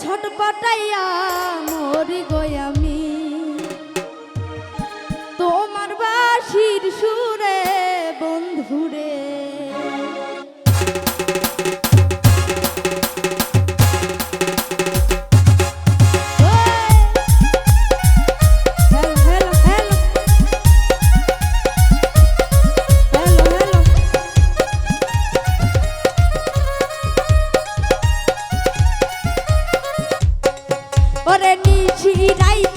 ছটপটাইয়া মরি গই ছিড়াই